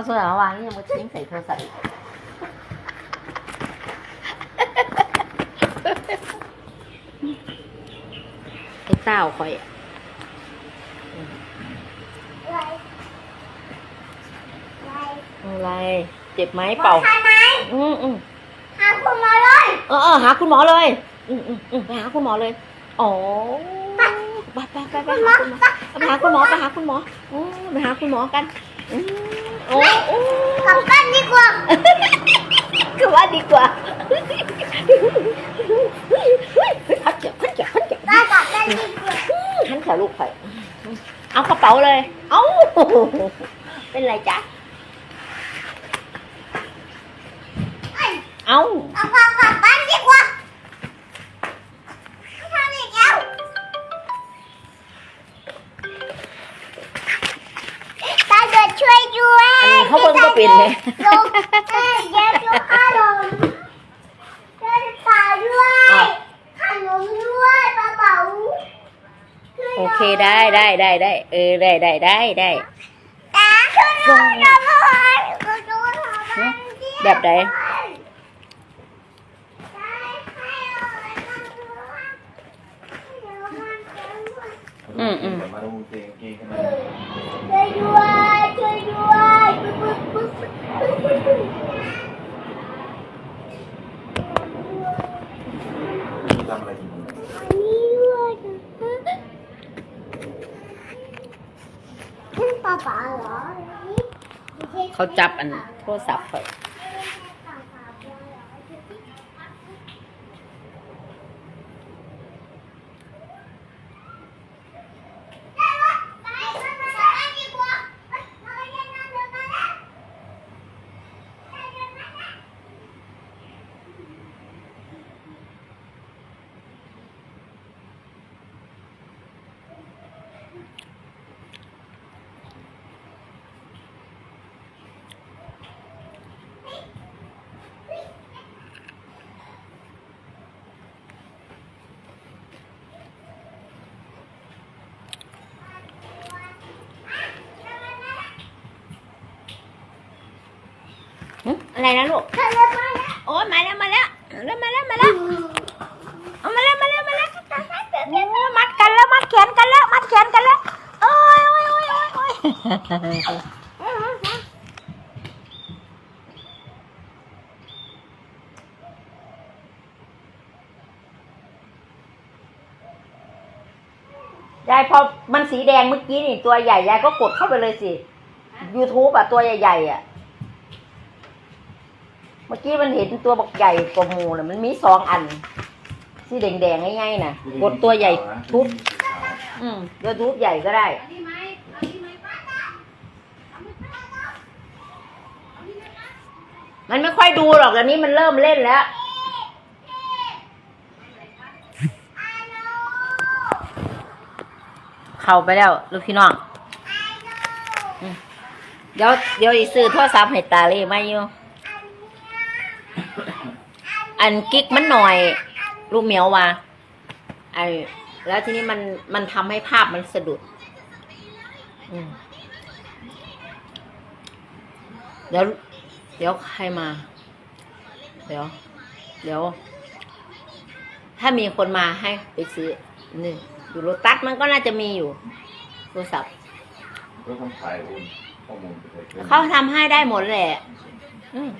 เอาโซดามาวางนี่ยังมาทิ้งใส่โทรศัพท์อีกไอ้เต้าคอยอะอะไรอะไรอะไรเจ็บไหมเป่าทำไหมอืมอืมหาคุณหมอเลยเออเออหาคุณหมอเลย อืมอืมอืมไปหาคุณหมอเลย อ๋อ ไปไปไปไปหาคุณหมอไปหาคุณหมอไปหาคุณหมออืมไปหาคุณหมอกัน อืม โอ้โอ้กลับบ้านดีกว่าคือว่าดีกว่าพัดเจ็บพัดเจ็บพัดเจ็บบ้านกลับบ้านดีกว่าหันขาลูกไปเอากระเป๋าเลย เอ้า เป็นไรจ๊ะ เอ้ยเอ้าเอา เขาเบิ่งก็เป็นเลยลูกเอ้ยเย็บลูกขนมเดินป่าด้วยขนมด้วยปลาเป๋าโอเคได้ได้ได้ได้เออได้ได้ได้ได้ตาช่วยหน่อยช่วยหน่อยช่วยหน่อยแบบไหนอืมอืม มาดูเกงเกงกันมา ช่วยด้วยช่วยด้วยปึ๊บปึ๊บปึ๊บปึ๊บปึ๊บ ทำอะไรอยู่ อันนี้ด้วยนั่นป๊าป๊า เขาจับอันโทรศัพท์เขา อะไรนะลูกโอ้ยมาแล้วมาแล้วมาแล้วมาแล้วมาแล้วเอามาแล้วมาแล้วมาแล้วโอ้ยมัดกันแล้วมัดแขนกันแล้วมัดแขนกันแล้วโอ้ยโอ้ยโอ้ยโอ้ยโอ้ยยายพอมันสีแดงเมื่อกี้นี่ตัวใหญ่ยายก็กดเข้าไปเลยสิ YouTube อะตัวใหญ่ๆอะเมื่อกี้มันเห็นตัวบักใหญ่กว่าหมูน่ะมันมีสองอันที่แดงๆง่ายๆน่ะกดตัวใหญ่ทุบอืมเดี๋ยวทุบใหญ่ก็ได้ มันไม่ค่อยดูหรอกอันนี้มันเริ่มเล่นแล้วเข้าไปแล้วลูกพี่น้องอืมเดี๋ยวเดี๋ยวอีซื้อโทรศัพท์ให้ตาเลยมาอยู่ อันกิ๊กมันหน่อย ลูกเหมียวว่าไอ้แล้วทีนี้มันมันทำให้ภาพมันสะดุดอืมเดี๋ยว เดี๋ยวใครมา เดี๋ยว เดี๋ยว ถ้ามีคนมาให้ไปซื้อนี่อยู่โรตัสมันก็น่าจะมีอยู่โทรศัพท์ก็ทำขายโอนข้อมูลไปเลยเขาทำให้ได้หมดแหละ อืม